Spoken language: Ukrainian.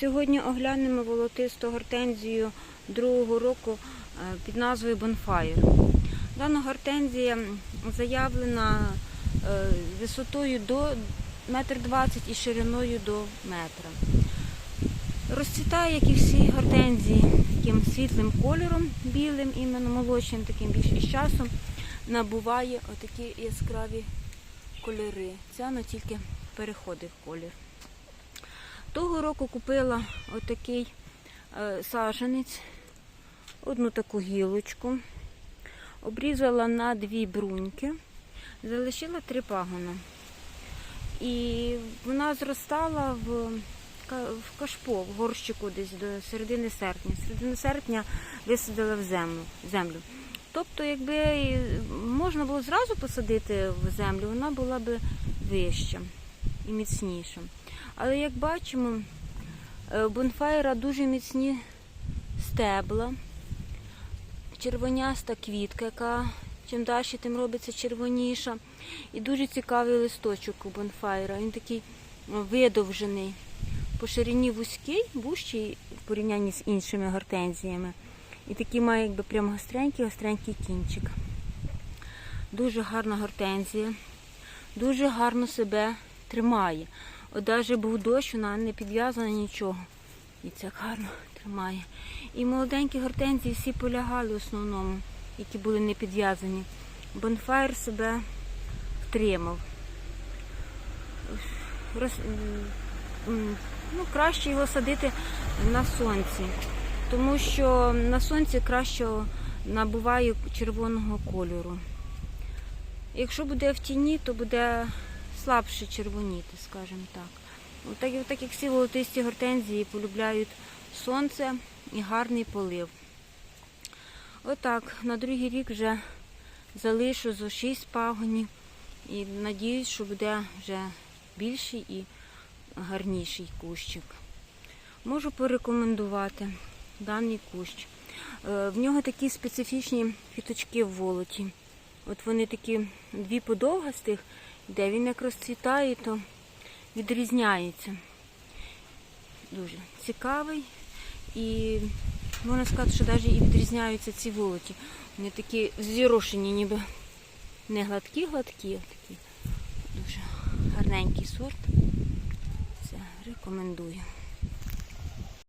Сьогодні оглянемо волотисту гортензію другого року е, під назвою Bonfire. Дана гортензія заявлена е, висотою до 1,20 м і шириною до метра. Розцвітає, як і всі гортензії, таким світлим кольором, білим, іменно молочним, таким більш із часом набуває отакі яскраві кольори. Ця ну, тільки переходить в колір. Того року купила отакий е, саджанець, одну таку гілочку, обрізала на дві бруньки, залишила три пагона. І вона зростала в, в кашпо, в горщику десь до середини серпня. Середини серпня висадила в землю. землю. Тобто, якби можна було зразу посадити в землю, вона була б вища і міцніша. Але як бачимо, е, у бонфайра дуже міцні стебла, червоняста квітка, яка чим далі, тим робиться червоніша. І дуже цікавий листочок у бонфайра. Він такий видовжений. По ширині вузький, вущий в порівнянні з іншими гортензіями. І такий має якби прям гостренький, гостренький кінчик. Дуже гарна гортензія. Дуже гарно себе тримає. От навіть був дощ, вона не підв'язана нічого. І це гарно тримає. І молоденькі гортензії всі полягали в основному, які були не підв'язані. Бонфайр себе втримав. Роз- Ну, краще його садити на сонці, тому що на сонці краще набуває червоного кольору. Якщо буде в тіні, то буде слабше червоніти, скажімо так. Отак, так як всі волотисті гортензії полюбляють сонце і гарний полив. Отак, на другий рік вже залишу зо 6 пагонів і надіюсь, що буде вже більший і гарніший кущик. Можу порекомендувати даний кущ. Е, В нього такі специфічні фіточки в волоті. От вони такі дві подовгастих, де він як розцвітає, то відрізняється. Дуже цікавий. І можна сказати, що навіть і відрізняються ці вулики. Вони такі зірошені, ніби не гладкі-гладкі, а такі дуже гарненький сорт. Це рекомендую.